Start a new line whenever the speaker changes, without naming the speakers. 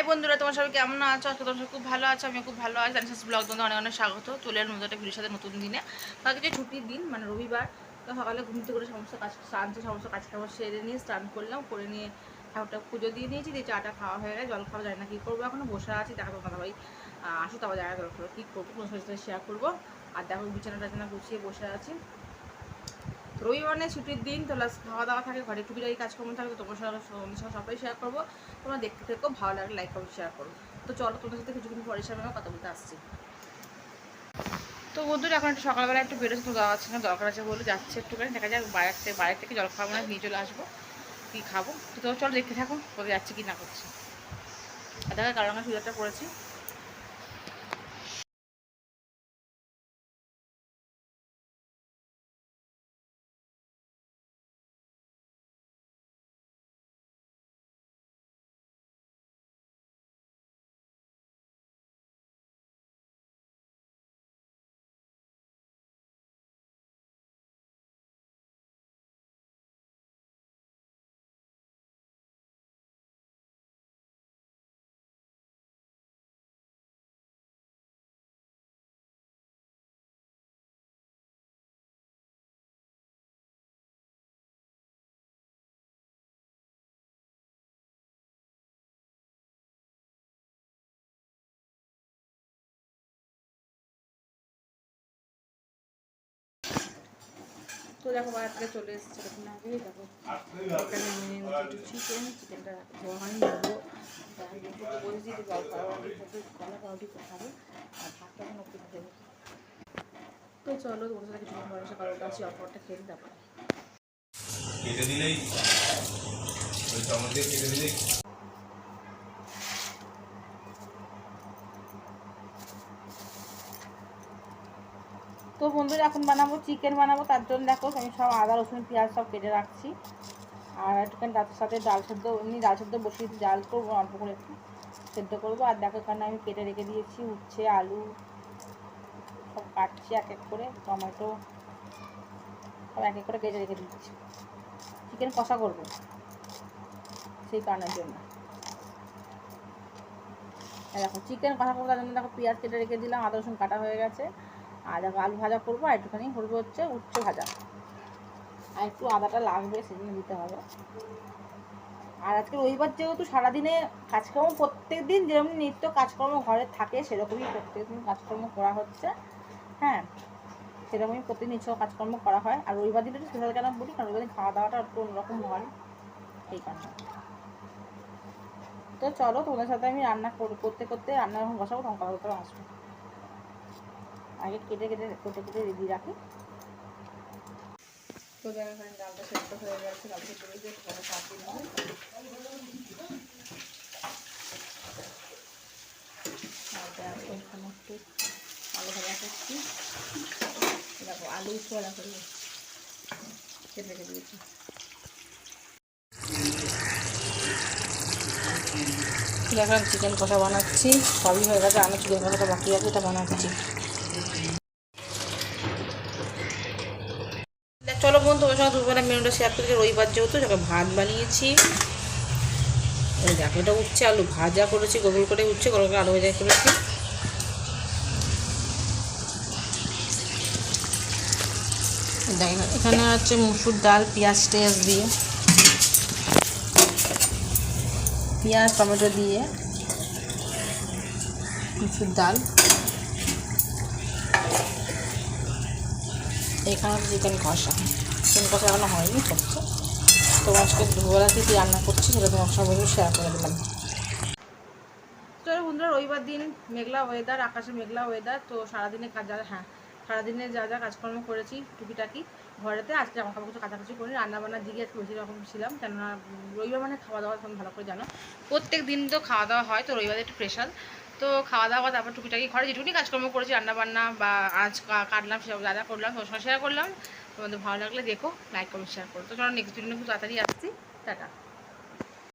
High বন্ধুরা, তোমার সবাই কেমন আছো? আজকে তোমার সবাই খুব ভালো আছো আমি খুব ভালো আছি। জানিস ব্লগ তোমাদের অনেক অনেক স্বাগত। চলে এলাম নতুন একটা সাথে নতুন দিনে। কালকে যে ছুটির দিন মানে রবিবার, তো সকালে ঘুমতে করে সমস্ত কাজ, স্নান তো সমস্ত কাজ খাবার সেরে নিয়ে স্নান করলাম, করে নিয়ে ঠাকুরটা পুজো দিয়ে নিয়েছি, দিয়ে চাটা খাওয়া হয়ে গেছে। জল খাওয়া যায় না কী করব, এখনও বসে আছি। দেখা তোমার ভাই আসো, তারপর জায়গা জল খাব কী করব তোমার সাথে শেয়ার করব। আর দেখো বিছানা টাছানা গুছিয়ে বসে আছি। রবিবার নেই ছুটির দিন, তো খাওয়া দাওয়া থাকে, ঘরে টুকিটাকি কাজকর্ম থাকে তোমার সঙ্গে সবাই শেয়ার করব। তোমরা দেখতে থেকো, ভালো লাগলে লাইক করো শেয়ার করো। তো চলো, তোমাদের সাথে কিছুক্ষণ পরে সামনে কথা বলতে আসছি। তো বন্ধুরা, এখন একটু সকালবেলা একটু বেরোচ্ছে, তো যাওয়া আছে না দরকার আছে বলে যাচ্ছে একটুখানি। দেখা যাক, বাইরে থেকে বাইরে থেকে জল খাওয়া মানে নিয়ে চলে আসব, কী খাব। তো তো চলো, দেখতে থাকো, কোথায় যাচ্ছে, কি না করছে। আর দেখা, কারণ আমার সুযোগটা পড়েছি। তো দেখো বাইরে থেকে চলে এসেছে, এরকম আগে দেখো এখানে আমি একটু চিকেন চিকেনটা ধোয়ানি নেব। বলেছি যে কলা পাউডি খাব, আর ভাতটা ওকে দেবো তো চলো তোমার সাথে কিছু পরে এসে কারোর কাছে অফারটা খেয়ে তারপরে।
কেটে দিলেই? কেটে দিলেই?
তো বন্ধুরা, এখন বানাবো চিকেন বানাবো। তার জন্য দেখো, আমি সব আদা, রসুন, পেঁয়াজ সব কেটে রাখছি। আর একটুখানি তার সাথে ডাল সেদ্ধ, এমনি ডাল সেদ্ধ বসিয়ে ডাল করব অল্প করে একটু সেদ্ধ করব। আর দেখো, এখানে আমি কেটে রেখে দিয়েছি উচ্ছে, আলু, সব কাটছি এক এক করে, টমেটো, সব এক এক করে কেটে রেখে দিচ্ছি। চিকেন কষা করব সেই কারণের জন্য। দেখো চিকেন কষা করব তার জন্য দেখো, পেঁয়াজ কেটে রেখে দিলাম, আদা, রসুন কাটা হয়ে গেছে। আর দেখো আলু ভাজা করব, আর একটুখানি করব হচ্ছে উচ্চ ভাজা। আর একটু আদাটা লাগবে সেজন্য দিতে হবে। আর আজকে রবিবার যেহেতু সারাদিনে কাজকর্ম প্রত্যেক দিন যেরকম নিত্য কাজকর্ম ঘরে থাকে, সেরকমই প্রত্যেক দিন কাজকর্ম করা হচ্ছে। হ্যাঁ সেরকমই প্রতিদিন নিত্য কাজকর্ম করা হয়। আর রবিবার দিনটা স্পেশাল কেন বলি, কারণ রবিবার দিন খাওয়া দাওয়াটা একটু অন্যরকম হয়। এই কারণে। তো চলো, তোমাদের সাথে আমি রান্না করতে করতে রান্না যখন বসাবো তখন কথা আসব আগে কেটে কেটে কেটে কেটে রেডি রাখি। তো হয়ে গেছে আলু দেখো, আলু দিয়েছি চিকেন কষা বানাচ্ছি। সবই হয়ে গেছে আমি চিকেন কষাটা বাকি আছে, এটা বানাচ্ছি। চলো বন্ধু, তোমার সঙ্গে দুপুরবেলা মেনুটা শেয়ার করছি রবিবার যেহেতু, যাকে ভাত বানিয়েছি। দেখো, এটা উচ্ছে আলু ভাজা করেছি, গোল করে উচ্ছে গোল করে আলু ভাজা করেছি। এখানে হচ্ছে মুসুর ডাল, পেঁয়াজ টেয়াজ দিয়ে। পেঁয়াজ, টমেটো দিয়ে। মুসুর ডাল। এখানে চিকেন কষা। চিকেন কষা এখনও হয়নি, করছে। তো আজকে দুপুরবেলাতে কী রান্না করছি, সেটা তোমার সঙ্গে শেয়ার করে দিলাম। তো বন্ধুরা, রবিবার দিন মেঘলা ওয়েদার আকাশে মেঘলা ওয়েদার তো সারাদিনে কাজ হ্যাঁ সারাদিনে যা যা কাজকর্ম করেছি টুকিটাকি ঘরেতে, আজকে জামা কাপড় কিছু কাছাকাছি করি রান্না বান্নার দিকে একটু বেশি রকম ছিলাম, কেননা রবিবার মানে খাওয়া দাওয়া ভালো করে জানো। প্রত্যেক দিন তো খাওয়া দাওয়া হয়, তো রবিবারে একটু স্পেশাল তো খাওয়া দাওয়া তারপর টুকিটাকি ঘরে যেটুকুনি কাজকর্ম করেছি রান্না বান্না বা আজ কাটলাম সেসব যা করলাম, সব শেয়ার করলাম। তোমাদের ভালো লাগলে দেখো লাইক কমেন্ট শেয়ার করো। তো চলো নেক্সট দিনে খুব তাড়াতাড়ি আসছি। টাটা।